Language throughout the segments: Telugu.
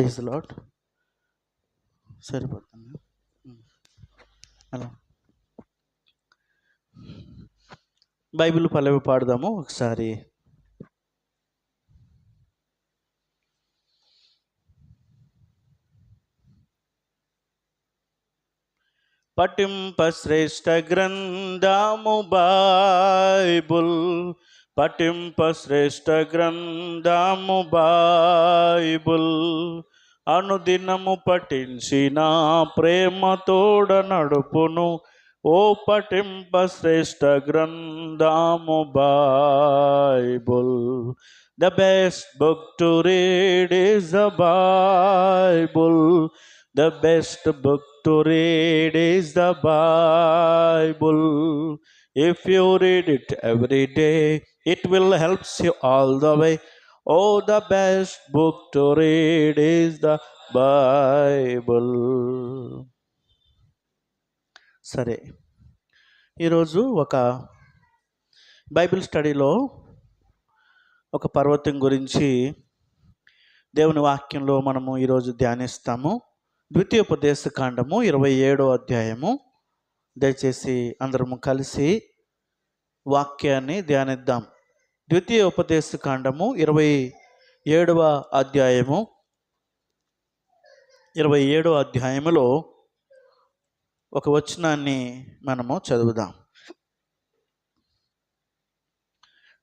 ప్రైజ్ లాట్ సరిపోతుంది. అలా. బైబిల్ పల్లవి పాడదాము. ఒకసారి పఠింప శ్రేష్ఠ గ్రంథము బైబుల్. పఠింప శ్రేష్ఠ గ్రంథము బైబుల్. అనుదినము పఠించిన ప్రేమ తోడ నడుపును ఓ పఠింప శ్రేష్ఠ గ్రంథము Bible the best book to read is the Bible The best book to read is the Bible. If you read it every day, it will help you all the way. Oh, the best book to read is the Bible. సరే ఈరోజు ఒక బైబిల్ స్టడీలో ఒక పర్వతం గురించి దేవుని వాక్యంలో మనము ఈరోజు ధ్యానిస్తాము. ద్వితీయోపదేశ కాండము ఇరవై ఏడో అధ్యాయము. దయచేసి అందరము కలిసి వాక్యాన్ని ధ్యానిద్దాం. ద్వితీయ ఉపదేశ కాండము ఇరవై ఏడవ అధ్యాయము. ఇరవై ఏడవ అధ్యాయములో ఒక వచనాన్ని మనము చదువుదాం.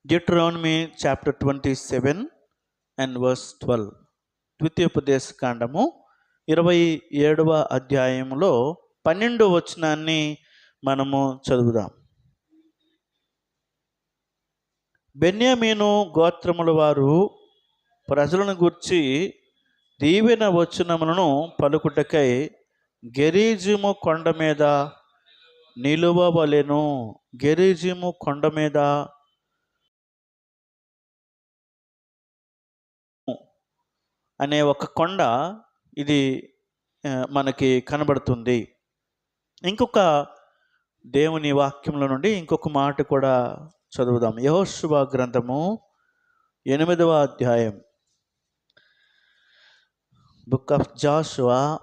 Deuteronomy chapter twenty seven and verse twelve ద్వితీయోపదేశ కాండము ఇరవై ఏడవ అధ్యాయంలో పన్నెండవ వచనాన్ని మనము చదువుదాం. బెన్యామీను గోత్రముల వారు ప్రజలను గుర్చి దీవెన వచనములను పలుకుటకై గెరీజిము కొండ మీద నిలువవలెను. గెరీజిము కొండ మీద అనే ఒక కొండ ఇది మనకి కనబడుతుంది. ఇంకొక దేవుని వాక్యంలో నుండి ఇంకొక మాట కూడా చదువుదాం. యహోశుభ గ్రంథము ఎనిమిదవ అధ్యాయం. Book of Jashuva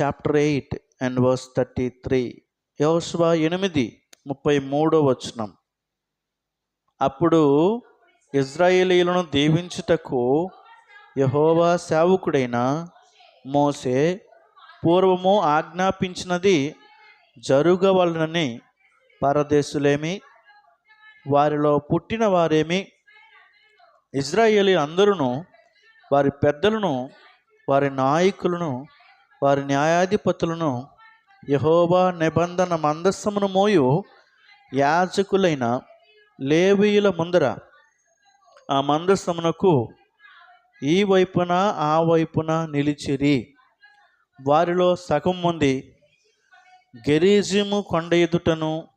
chapter eight and verse thirty three యహోశువ ఎనిమిది ముప్పై మూడో వచనం. అప్పుడు ఇజ్రాయేలీలను దీవించుటకు యహోవా సేవకుడైన మోసే పూర్వము ఆజ్ఞాపించినది జరుగవలనని పరదేశులేమి వారిలో పుట్టిన వారేమి? ఇజ్రాయేలీ అందరూ వారి పెద్దలను వారి నాయకులను వారి న్యాయాధిపతులను యహోవా నిబంధన మందస్సమును మోయు యాజకులైన లేవీయుల ముందర. ఆ మందస్సమునకు ఈ వైపున ఆ వైపున నిలిచిరి. వారిలో సగం మంది గెరీజిము కొండ ఎదుటను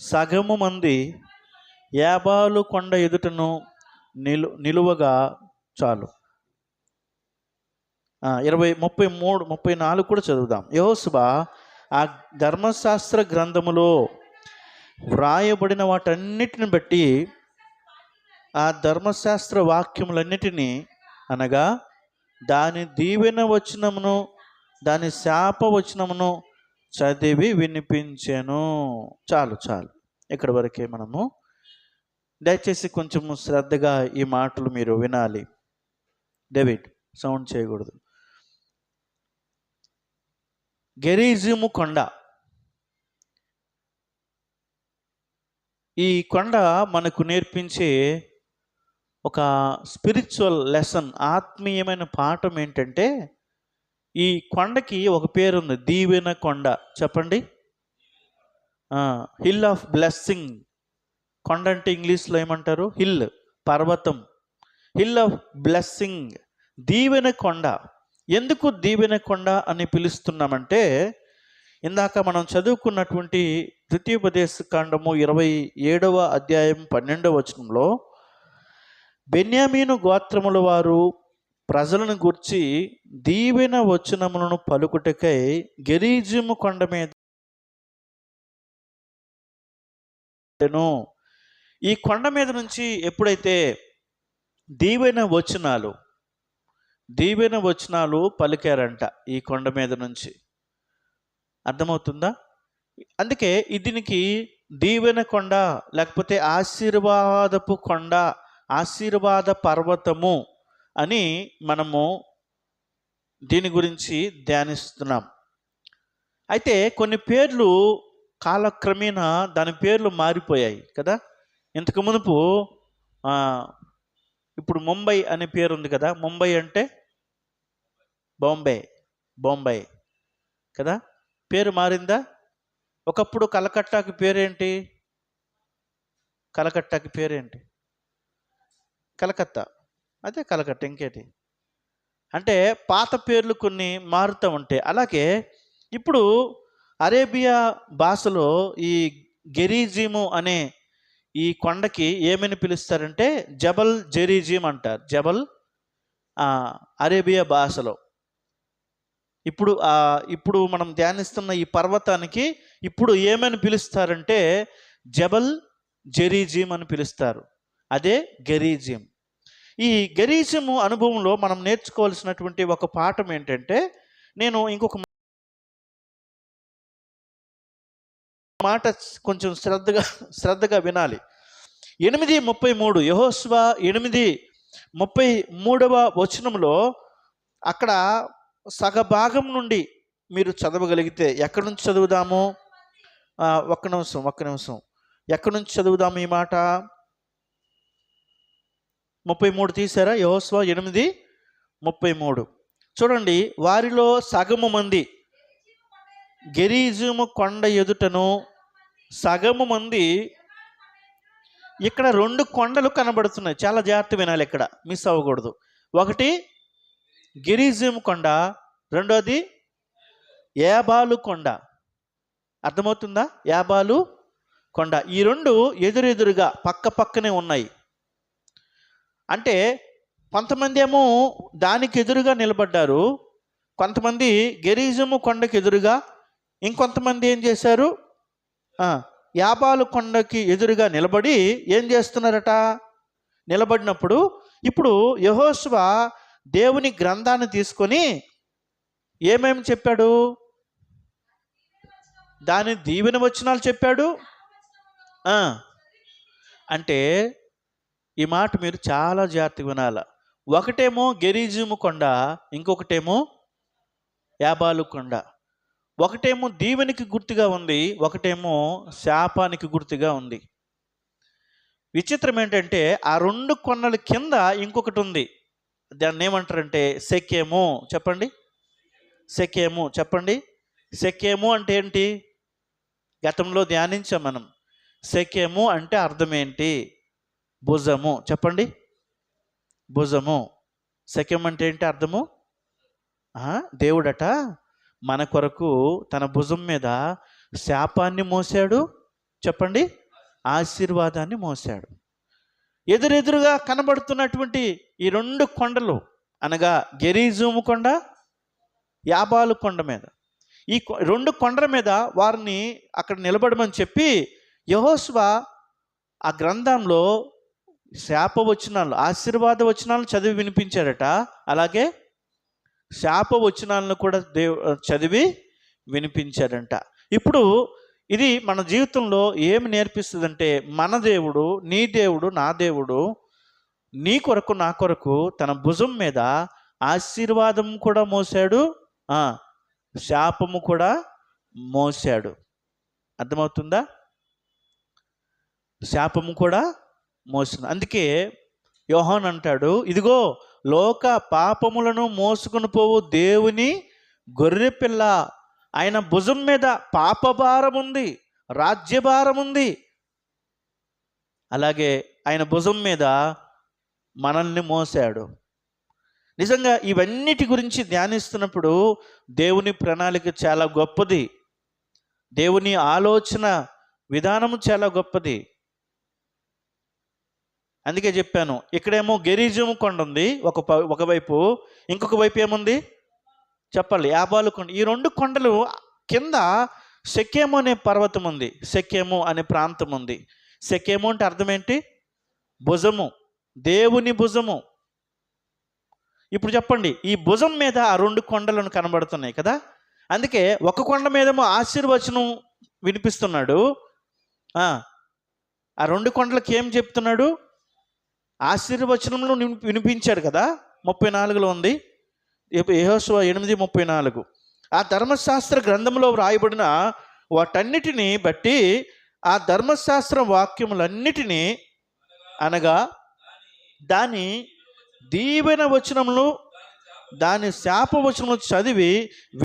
సగము మంది యాబాలు కొండ ఎదుటను నిలు నిలువగా చాలు. ఇరవై ముప్పై మూడు ముప్పై నాలుగు కూడా చదువుదాం. యోసుబా ఆ ధర్మశాస్త్ర గ్రంథములో వ్రాయబడిన వాటన్నిటిని బట్టి ఆ ధర్మశాస్త్ర వాక్యములన్నిటినీ అనగా దాని దీవెన వచనమును దాని శాప వచనమును చదివి వినిపించాను. చాలు చాలు. ఇక్కడి వరకే మనము దయచేసి కొంచెం శ్రద్ధగా ఈ మాటలు మీరు వినాలి. డేవిడ్ సౌండ్ చేయకూడదు. గెరీజిము కొండ. ఈ కొండ మనకు నేర్పించే ఒక స్పిరిచువల్ లెసన్ ఆత్మీయమైన పాఠం ఏంటంటే ఈ కొండకి ఒక పేరు ఉంది దీవెన కొండ. చెప్పండి. Hill of blessing. కొండ అంటే ఇంగ్లీష్లో ఏమంటారు? హిల్ పర్వతం. Hill of blessing. దీవెన కొండ. ఎందుకు దీవెన కొండ అని పిలుస్తున్నామంటే ఇందాక మనం చదువుకున్నటువంటి ద్వితీయోపదేశ కాండము ఇరవై ఏడవ అధ్యాయం పన్నెండవ వచనంలో బెన్యామీను గోత్రముల వారు ప్రజలను గుర్చి దీవెన వచనములను పలుకుటకై గెరీజిము కొండ మీద ఈ కొండ మీద నుంచి ఎప్పుడైతే దీవెన వచనాలు దీవెన వచనాలు పలికారంట ఈ కొండ మీద నుంచి అర్థమవుతుందా? అందుకే దీనికి దీవెన కొండ లేకపోతే ఆశీర్వాదపు కొండ ఆశీర్వాద పర్వతము అని మనము దీని గురించి ధ్యానిస్తున్నాం. అయితే కొన్ని పేర్లు కాలక్రమేణా దాని పేర్లు మారిపోయాయి కదా? ఇంతకు మునుపు ఇప్పుడు ముంబై అనే పేరు ఉంది కదా ముంబై అంటే బాంబే బొంబై కదా పేరు మారిందా? ఒకప్పుడు కలకట్టాకి పేరేంటి? కలకట్టాకి పేరేంటి? కలకత్తా. అదే కలకట్ట ఇంకేటి? అంటే పాత పేర్లు కొన్ని మారుతూ ఉంటాయి అలాగే ఇప్పుడు అరేబియా భాషలో ఈ గెరీజిము అనే ఈ కొండకి ఏమని పిలుస్తారంటే జబల్ జెరీజిమ్ అంటారు. జబల్ అరేబియా భాషలో. ఇప్పుడు ఇప్పుడు మనం ధ్యానిస్తున్న ఈ పర్వతానికి ఇప్పుడు ఏమని పిలుస్తారంటే జబల్ జెరీజిమ్ అని పిలుస్తారు. అదే గెరీజిమ్ ఈ గెరీజిము అనుభవంలో మనం నేర్చుకోవాల్సినటువంటి ఒక పాఠం ఏంటంటే నేను ఇంకొక మాట కొంచెం శ్రద్ధగా శ్రద్ధగా వినాలి. ఎనిమిది ముప్పై మూడు యహోస్వ ఎనిమిది ముప్పై మూడవ వచనంలో అక్కడ సగభాగం నుండి మీరు చదవగలిగితే ఎక్కడి నుంచి చదువుదాము? ఒక్క నిమిషం ఒక్క నిమిషం. ఎక్కడి నుంచి చదువుదాము ఈ మాట? ముప్పై మూడు తీసారా? యహోస్వ ఎనిమిది ముప్పై మూడు. చూడండి వారిలో సగము మంది గెరీజుము కొండ ఎదుటను సగము మంది ఇక్కడ రెండు కొండలు కనబడుతున్నాయి. చాలా జాగ్రత్త వినాలి ఇక్కడ. మిస్ అవ్వకూడదు. ఒకటి గిరిజం కొండ రెండోది ఏబాలు కొండ. అర్థమవుతుందా? యాబాలు కొండ. ఈ రెండు ఎదురెదురుగా పక్క పక్కనే ఉన్నాయి. అంటే కొంతమంది ఏమో దానికి ఎదురుగా నిలబడ్డారు. కొంతమంది గెరీజము కొండకు ఎదురుగా ఇంకొంతమంది ఏం చేశారు? యాబాలు కొండకి ఎదురుగా నిలబడి ఏం చేస్తున్నారట? నిలబడినప్పుడు ఇప్పుడు యహోశివ దేవుని గ్రంథాన్ని తీసుకొని ఏమేమి చెప్పాడు? దాని దీవెన వచనాలు చెప్పాడు. అంటే ఈ మాట మీరు చాలా జాగ్రత్తగా వినాల. ఒకటేమో గెరీజుము కొండ ఇంకొకటేమో యాబాలు కొండ. ఒకటేమో దీవెనికి గుర్తుగా ఉంది ఒకటేమో శాపానికి గుర్తుగా ఉంది. విచిత్రం ఏంటంటే ఆ రెండు కొన్నల కింద ఇంకొకటి ఉంది. దాన్ని ఏమంటారంటే సెకేము చెప్పండి. సెకేము చెప్పండి. సెకేము అంటే ఏంటి? గతంలో ధ్యానించాం మనం. సెకేము అంటే అర్థం ఏంటి? భుజము చెప్పండి. భుజము. సెకెం అంటే ఏంటి అర్థము? దేవుడట మన కొరకు తన భుజం మీద శాపాన్ని మోసాడు చెప్పండి? ఆశీర్వాదాన్ని మోసాడు ఎదురెదురుగా కనబడుతున్నటువంటి ఈ రెండు కొండలు అనగా గెరీజూము కొండ యాబాలు కొండ మీద. ఈ కొ- రెండు కొండల మీద వారిని అక్కడ నిలబడమని చెప్పి యహోస్వ ఆ గ్రంథంలో శాప వచనాలు ఆశీర్వాద వచనాలు చదివి వినిపించాడట. అలాగే శాప వచనాలను కూడా దేవు చదివి వినిపించాడంట. ఇప్పుడు ఇది మన జీవితంలో ఏమి నేర్పిస్తుందంటే మన దేవుడు నీ దేవుడు నా దేవుడు నీ కొరకు నా కొరకు తన భుజం మీద ఆశీర్వాదం కూడా మోసాడు శాపము కూడా మోసాడు అర్థమవుతుందా? శాపము కూడా మోసింది అందుకే యోహాన్ అంటాడు ఇదిగో లోక పాపములను మోసుకుని పోవు దేవుని గొర్రె పిల్ల. ఆయన భుజం మీద పాపభారం ఉంది రాజ్యభారం ఉంది. అలాగే ఆయన భుజం మీద మనల్ని మోసాడు. నిజంగా ఇవన్నిటి గురించి ధ్యానిస్తున్నప్పుడు దేవుని ప్రణాళిక చాలా గొప్పది. దేవుని ఆలోచన విధానము చాలా గొప్పది. అందుకే చెప్పాను ఇక్కడేమో గెరీజం కొండ ఉంది ఒక ప- ఒకవైపు ఇంకొక వైపు ఏముంది? చెప్పాలి యాబాలు కొండ. ఈ రెండు కొండలు కింద సెకేము అనే పర్వతం ఉంది. సెకేము అనే ప్రాంతం ఉంది. సెకేము అంటే అర్థం ఏంటి? భుజము. దేవుని భుజము. ఇప్పుడు చెప్పండి ఈ భుజం మీద ఆ రెండు కొండలను కనబడుతున్నాయి కదా? అందుకే ఒక కొండ మీదేమో ఆశీర్వచనం వినిపిస్తున్నాడు. ఆ, ఆ రెండు కొండలకి ఏం చెప్తున్నాడు? ఆశీర్వచనంలో వినిపించాడు కదా? ముప్పై నాలుగులో ఉంది. యెహోషువ ఎనిమిది ముప్పై నాలుగు. ఆ ధర్మశాస్త్ర గ్రంథంలో వ్రాయబడిన వాటన్నిటిని బట్టి ఆ ధర్మశాస్త్ర వాక్యములన్నిటినీ అనగా దాని దీవెన వచనములు దాని శాపవచనములు చదివి